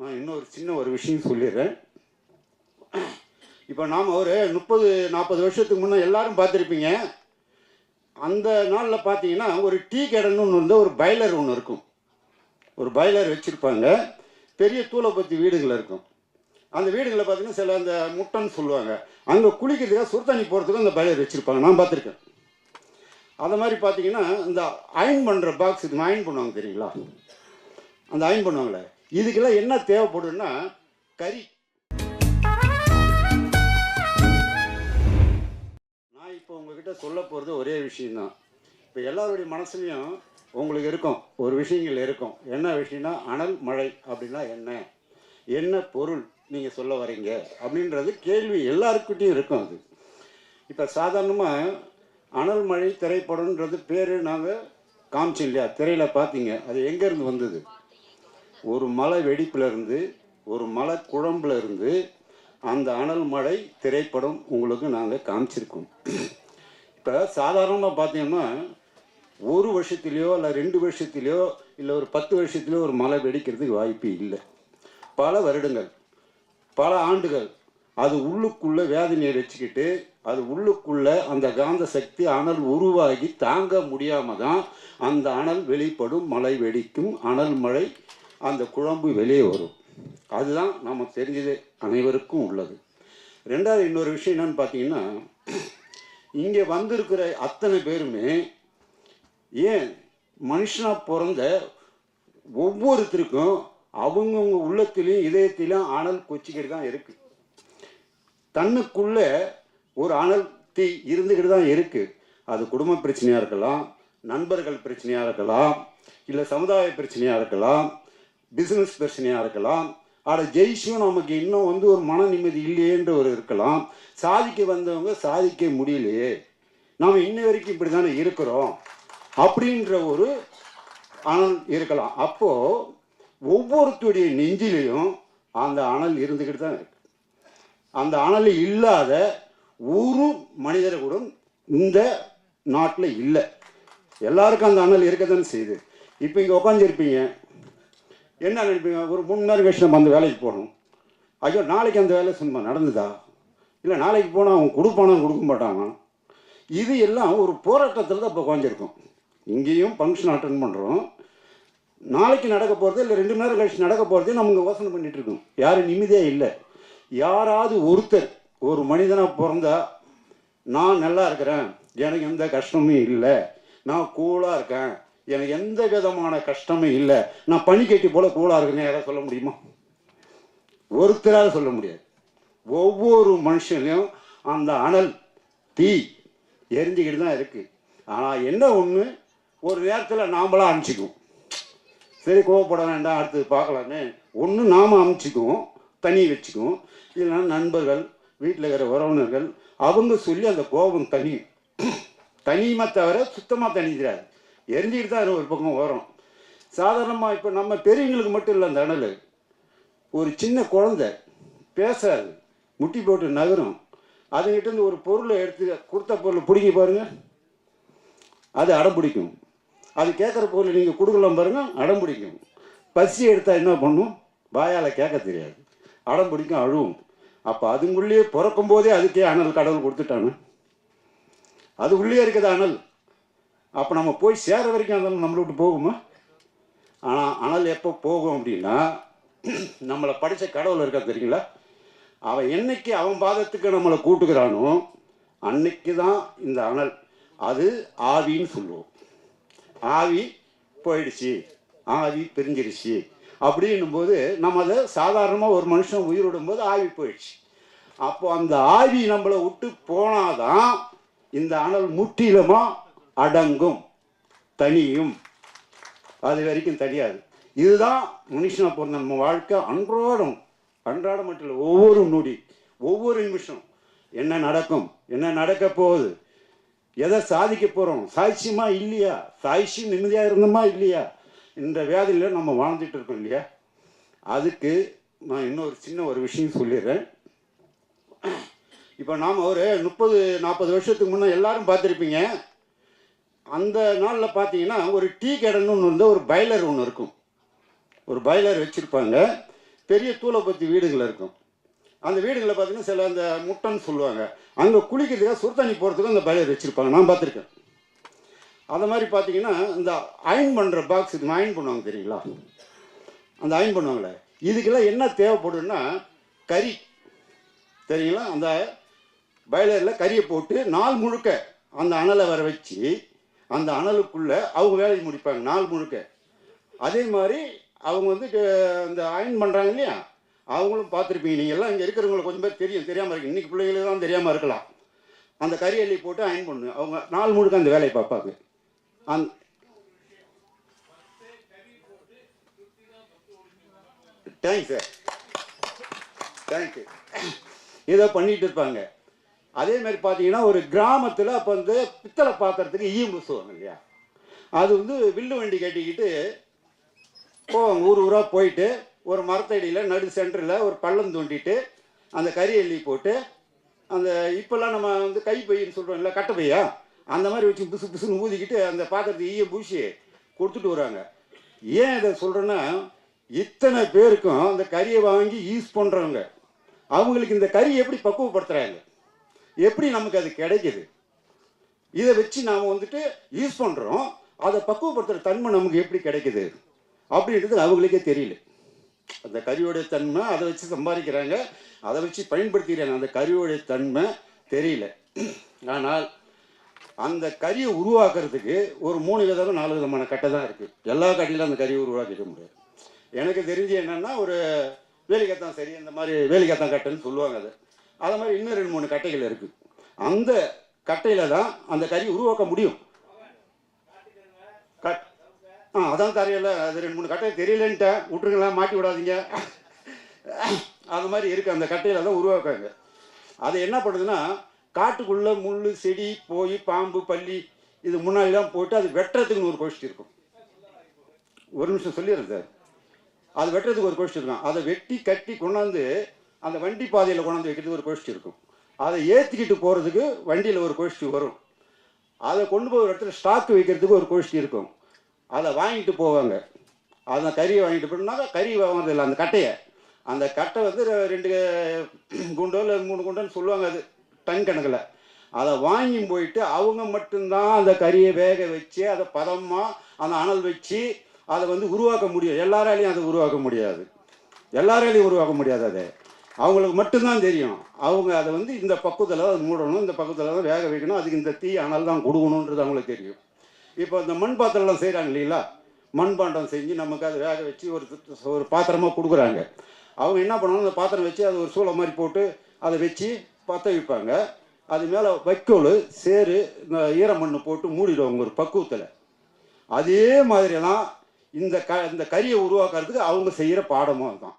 நான் இன்னொரு சின்ன ஒரு விஷயம் சொல்லிடுறேன். இப்போ நாம் ஒரு முப்பது நாற்பது வருஷத்துக்கு முன்னே எல்லாரும் பார்த்துருப்பீங்க. அந்த நாளில் பார்த்தீங்கன்னா ஒரு டீ கடன் ஒன்று இருந்தால் ஒரு பைலர் ஒன்று இருக்கும். ஒரு பைலர் வச்சுருப்பாங்க. பெரிய தூளைப்பத்தி வீடுகள் இருக்கும். அந்த வீடுகளில் பார்த்தீங்கன்னா சில அந்த முட்டைன்னு சொல்லுவாங்க. அங்கே குளிக்கிறதுக்காக சுடுதண்ணி போகிறதுக்கு அந்த பைலர் வச்சுருப்பாங்க. நான் பார்த்துருக்கேன். அந்த மாதிரி பார்த்தீங்கன்னா இந்த அயன் பண்ணுற பாக்ஸ் இது அயன் பண்ணுவாங்க தெரியுங்களா? அந்த அயன் பண்ணுவாங்களே. இதுக்கெல்லாம் என்ன தேவைப்படுதுன்னா கறி. நான் இப்போ உங்ககிட்ட சொல்ல போகிறது ஒரே விஷயம்தான். இப்போ எல்லாருடைய மனசுலையும் உங்களுக்கு இருக்கும் ஒரு விஷயங்கள் இருக்கும். என்ன விஷயம்னா அனல் மழை அப்படின்னா என்ன? என்ன பொருள் நீங்கள் சொல்ல வரீங்க? அப்படின்றது கேள்வி எல்லாருக்கிட்டையும் இருக்கும் அது. இப்போ சாதாரணமாக அனல் மழை திரைப்படம்ன்றது பேர் நாங்கள் காமிச்சோம் இல்லையா? திரையில் பார்த்தீங்க. அது எங்கேருந்து வந்தது? ஒரு மலை வெடிப்புல இருந்து ஒரு மலை குழம்புல இருந்து அந்த அனல் மழை திரைப்படம் உங்களுக்கு நாங்கள் காமிச்சிருக்கோம். இப்போ சாதாரணமாக பார்த்தீங்கன்னா ஒரு வருஷத்துலேயோ இல்லை ரெண்டு வருஷத்துலேயோ இல்லை ஒரு பத்து வருஷத்துலேயோ ஒரு மலை வெடிக்கிறதுக்கு வாய்ப்பு இல்லை. பல வருடங்கள் பல ஆண்டுகள் அது உள்ளுக்குள்ளே வேதனையை வச்சுக்கிட்டு அது உள்ளுக்குள்ளே அந்த காந்த சக்தி அனல் உருவாகி தாங்க முடியாமல் தான் அந்த அனல் வெளிப்படும் மழை வெடிக்கும் அனல் மழை அந்த குழம்பு வெளியே வரும். அதுதான் நாம் தெரிஞ்சது அனைவருக்கும் உள்ளது. ரெண்டாவது இன்னொரு விஷயம் என்னன்னு பார்த்தீங்கன்னா இங்கே வந்திருக்கிற அத்தனை பேருமே ஏன் மனுஷனாக பிறந்த ஒவ்வொருத்தருக்கும் அவங்கவுங்க உள்ளத்திலையும் இதயத்திலையும் அனல் கொச்சிக்கிட்டு தான் இருக்கு. தன்னுக்குள்ள ஒரு அனல் தீ இருந்துக்கிட்டு தான் இருக்கு. அது குடும்ப பிரச்சனையாக இருக்கலாம் நண்பர்கள் பிரச்சனையாக இருக்கலாம் இல்லை சமுதாய பிரச்சனையாக இருக்கலாம் பிஸ்னஸ் பிரச்சனையாக இருக்கலாம். அதை ஜெயிச்சும் நமக்கு இன்னும் வந்து ஒரு மன நிம்மதி இல்லையேன்ற ஒரு இருக்கலாம். சாதிக்க வந்தவங்க சாதிக்க முடியலையே. நாம் இன்ன வரைக்கும் இப்படி தானே இருக்கிறோம். அப்படின்ற ஒரு அனல் இருக்கலாம். அப்போது ஒவ்வொருத்தருடைய நெஞ்சிலையும் அந்த அனல் இருந்துக்கிட்டு தான் இருக்கு. அந்த அனல் இல்லாத ஒரு மனிதர் கூட இந்த நாட்டில் இல்லை. எல்லாருக்கும் அந்த அனல் இருக்க தானே செய்யுது. இப்போ இங்கே உட்காந்துருப்பீங்க என்ன நினைப்பீங்க? ஒரு மூணு நேரம் கழிச்சு நம்ம அந்த வேலைக்கு போகணும். ஐயோ நாளைக்கு அந்த வேலை சும்மா நடந்துதா? இல்லை நாளைக்கு போனால் அவன் கொடுப்பானா கொடுக்க மாட்டாங்க இது எல்லாம் ஒரு போராட்டத்தில் தான் இப்போ உட்காந்துருக்கோம் இங்கேயும் ஃபங்க்ஷன் அட்டன் பண்ணுறோம் நாளைக்கு நடக்க போகிறது இல்லை ரெண்டு மணி நேரம் கழிச்சு நடக்க போகிறதே நம்ம யோசனை பண்ணிகிட்டு இருக்கோம். யாரும் நிம்மதியாக இல்லை. யாராவது ஒருத்தர் ஒரு மனிதனாக பிறந்தா நான் நல்லா இருக்கிறேன். எனக்கு எந்த கஷ்டமும் இல்லை. நான் கூலாக இருக்கேன். எனக்கு எந்த விதமான கஷ்டமும் இல்லை. நான் பனிக்கட்டி போல கூலாக இருக்குன்னு யாராவது சொல்ல முடியுமா? ஒருத்தரால் சொல்ல முடியாது. ஒவ்வொரு மனுஷனையும் அந்த அனல் தீ எரிஞ்சுக்கிட்டு தான் இருக்குது ஆனால் என்ன ஒன்று ஒரு நேரத்தில் நாம்பளாக அனுப்பிச்சிக்குவோம் சரி கோவப்பட வேண்டாம் அடுத்தது பார்க்கலான்னு ஒன்று நாம் அமைச்சிக்குவோம் தனி வச்சுக்குவோம். இல்லைன்னா நண்பர்கள் வீட்டில் இருக்கிற உறவினர்கள் அவங்க சொல்லி அந்த கோபம் தனி. தனியுமா தவிர சுத்தமாக தனிக்கிறாரு எரிஞ்சிக்கிட்டு தான் ஒரு பக்கம் வரும். சாதாரணமாக இப்போ நம்ம பெரியவங்களுக்கு மட்டும் இல்லை அந்த அனல். ஒரு சின்ன குழந்தை பேசாது முட்டி போட்டு நகரும். அதுகிட்ட இருந்து ஒரு பொருளை எடுத்து கொடுத்த பொருளை பிடிங்கி பாருங்கள் அது அடம் பிடிக்கும். அது கேட்குற பொருள் நீங்கள் கொடுக்கலாம் பாருங்கள் அடம் பிடிக்கும். பசி எடுத்தால் என்ன பண்ணும்? வாயால் கேட்க தெரியாது. அடம் பிடிக்கும் அழுவும். அப்போ அதுங்குள்ளேயே பிறக்கும் போதே அதுக்கே அனல் கடவுள் கொடுத்துட்டானு அது உள்ளே இருக்குது அனல். அப்போ நம்ம போய் சேர வரைக்கும் அதெல்லாம் நம்மளை விட்டு போகுமா? ஆனால் அனல் எப்போ போகும் அப்படின்னா நம்மளை படித்த கடவுள் இருக்கா தெரியுங்களா? அவன் என்னைக்கு அவன் பாதத்துக்கு நம்மளை கூட்டுக்கிறானோ அன்னைக்கு தான் இந்த அனல் அது ஆவின்னு சொல்லுவோம். ஆவி போயிடுச்சு ஆவி பிரிஞ்சிருச்சு. அப்படின்னும் போது நம்ம அதை சாதாரணமாக ஒரு மனுஷன் உயிர் விடும்போது ஆவி போயிடுச்சு. அப்போ அந்த ஆவி நம்மளை விட்டு போனாதான் இந்த அனல் முற்றிலுமா அடங்கும் தனியும் அது வரைக்கும் தெரியாது இதுதான் மனுஷனை பிறந்த நம்ம வாழ்க்கை. அன்றாடம் அன்றாடம் மட்டும் இல்லை ஒவ்வொரு நொடி ஒவ்வொரு நிமிஷம். என்ன நடக்கும்? என்ன நடக்க போகுது? எதை சாதிக்க போகிறோம் சாட்சியமா இல்லையா? சாட்சி நிம்மதியாக இருந்தோமா இல்லையா? இந்த வியாதியில் நம்ம வாழ்ந்துட்டு இருக்கோம் இல்லையா? அதுக்கு நான் இன்னொரு சின்ன ஒரு விஷயம் சொல்லிடுறேன். இப்போ நாம் ஒரு முப்பது நாற்பது வருஷத்துக்கு முன்னே எல்லாரும் பார்த்துருப்பீங்க. அந்த நாளில் பார்த்தீங்கன்னா ஒரு டீ கடன் ஒன்று இருந்தால் ஒரு பைலர் ஒன்று இருக்கும். ஒரு பாய்லர் வச்சுருப்பாங்க. பெரிய தூளைப்பத்தி வீடுகள் இருக்கும். அந்த வீடுகளில் பார்த்தீங்கன்னா சில அந்த முட்டைன்னு சொல்லுவாங்க. அங்கே குளிக்கிறதுக்காக சுடுதண்ணி போகிறதுக்கும் போகிறதுக்கு அந்த பைலர் வச்சுருப்பாங்க. நான் பார்த்துருக்கேன். அந்த மாதிரி பார்த்தீங்கன்னா இந்த அயன் பண்ணுற பாக்ஸ் இது அயன் பண்ணுவாங்க தெரியுங்களா? அந்த அயன் பண்ணுவாங்களே. இதுக்கெல்லாம் என்ன தேவைப்படுதுன்னா கறி. தெரியுங்களா? அந்த பைலரில் கறியை போட்டு நாள் முழுக்க அந்த அனலை வர வச்சு அந்த அனலுக்குள்ளே அவங்க வேலையை முடிப்பாங்க நாள் முழுக்க. அதே மாதிரி அவங்க வந்து இந்த அயன் பண்ணுறாங்க இல்லையா? அவங்களும் பார்த்துருப்பீங்க. நீங்கள் எல்லாம் இங்கே இருக்கிறவங்களுக்கு கொஞ்சம் பேர் தெரியும் தெரியாமல் இருக்கு. இன்றைக்கி பிள்ளைங்களுக்கு தான் தெரியாமல் இருக்கலாம். அந்த கறி அள்ளி போட்டு அயன் பண்ணு. அவங்க நாள் முழுக்க அந்த வேலையை பார்ப்பாங்க. அந் தேங்க்ஸ் சார் தேங்க்யூ இதை பண்ணிகிட்டு இருப்பாங்க. அதே மாதிரி பார்த்தீங்கன்னா ஒரு கிராமத்தில் அப்போ வந்து பித்தளை பாத்திரத்துக்கு ஈயம் பூசுவாங்க இல்லையா? அது வந்து வில்லு வண்டி கட்டிக்கிட்டு போவாங்க. ஊர் ஊராக போயிட்டு ஒரு மரத்தடியில் நடு சென்டரில் ஒரு பள்ளம் தோண்டிட்டு அந்த கறி எள்ளி போட்டு அந்த இப்போல்லாம் நம்ம வந்து கை பையன்னு சொல்கிறோம் இல்லை கட்டை பையா அந்த மாதிரி வச்சு புசு புசுன்னு ஊதிக்கிட்டு அந்த பாத்திரத்தை ஈய பூசி கொடுத்துட்டு வராங்க. ஏன் இதை சொல்கிறேன்னா இத்தனை பேருக்கும் அந்த கறியை வாங்கி யூஸ் பண்ணுறவங்க அவங்களுக்கு இந்த கறி எப்படி பக்குவப்படுத்துகிறாங்க எப்படி நமக்கு அது கிடைக்குது? இதை வச்சு நாம் வந்துட்டு யூஸ் பண்ணுறோம் அதை பக்குவப்படுத்துகிற தன்மை நமக்கு எப்படி கிடைக்குது? அப்படின்றது அவங்களுக்கே தெரியல. அந்த கருவியோடைய தன்மை அதை வச்சு சம்பாதிக்கிறாங்க. அதை வச்சு பயன்படுத்திக்கிறாங்க. அந்த கருவியோடைய தன்மை தெரியல. ஆனால் அந்த கறியை உருவாக்குறதுக்கு ஒரு மூணு விதம் நாலு விதமான கட்டை தான் இருக்குது எல்லா கட்டையிலும் அந்த கறியை உருவாக்கிக்க முடியாது. எனக்கு தெரிஞ்சு என்னென்னா ஒரு வேலிக்கத்தான் சரி இந்த மாதிரி வேலிக்கத்தான் கட்டைன்னு சொல்லுவாங்க அதை. அது மாதிரி இன்னும் ரெண்டு மூணு கட்டைகள் இருக்குது அந்த கட்டையில் தான் அந்த கறி உருவாக்க முடியும். கட் ஆ அதான் தெரியல அது ரெண்டு மூணு கட்டை தெரியலன்ட்டேன் விட்டுருங்களேன் மாட்டி விடாதீங்க. அது மாதிரி இருக்குது அந்த கட்டையில் தான் உருவாக்குறாங்க. அது என்ன பண்ணுதுன்னா காட்டுக்குள்ளே முள் செடி போய் பாம்பு பள்ளி இது முன்னாடிலாம் போயிட்டு அது வெட்டுறதுக்குன்னு ஒரு கோஷ்டி இருக்கும். ஒரு நிமிஷம் சொல்லிடுறேன் சார். அது வெட்டுறதுக்கு ஒரு கோஷ்டி இருக்கும். அதை வெட்டி கட்டி கொண்டாந்து அந்த வண்டி பாதையில் கொண்டாந்து வைக்கிறதுக்கு ஒரு கோஷ்டி இருக்கும். அதை ஏற்றிக்கிட்டு போகிறதுக்கு வண்டியில் ஒரு கோஷ்டி வரும். அதை கொண்டு போய் ஒரு இடத்துல ஸ்டாக் வைக்கிறதுக்கு ஒரு கோஷ்டி இருக்கும். அதை வாங்கிட்டு போவாங்க. அதை கறியை வாங்கிட்டு போனாக்கா கறி வாங்குறது இல்லை அந்த கட்டையை. அந்த கட்டை வந்து ரெண்டு குண்டோ இல்லை மூணு குண்டோன்னு சொல்லுவாங்க அது டன் கணக்கில். அதை வாங்கி போயிட்டு அவங்க மட்டும்தான் அந்த கறியை வேக வச்சு அதை பதமாக அந்த அனல் வச்சு அதை வந்து உருவாக்க முடியும். எல்லாராலையும் அதை உருவாக்க முடியாது. எல்லாராலையும் உருவாக்க முடியாது அதை. அவங்களுக்கு மட்டும்தான் தெரியும். அவங்க அதை வந்து இந்த பக்குவத்தில் தான் மூடணும் இந்த பக்குவத்தில் தான் வேக வைக்கணும் அதுக்கு இந்த தீ அனல் தான் கொடுக்கணுன்றது அவங்களுக்கு தெரியும். இப்போ இந்த மண் பாத்திரம்லாம் செய்கிறாங்க இல்லைங்களா? மண்பாண்டம் செஞ்சு நமக்கு அதை வேக வச்சு ஒரு ஒரு பாத்திரமாக கொடுக்குறாங்க. அவங்க என்ன பண்ணணும் அந்த பாத்திரம் வச்சு அது ஒரு சூளை மாதிரி போட்டு அதை வச்சு பற்ற வைப்பாங்க. அது மேலே வைக்கோல் சேரு இந்த ஈரமண் போட்டு மூடிடுவாங்க ஒரு பக்குவத்தில். அதே மாதிரி தான் இந்த க இந்த கறியை உருவாக்குறதுக்கு அவங்க செய்கிற பாடமும் அதுதான்.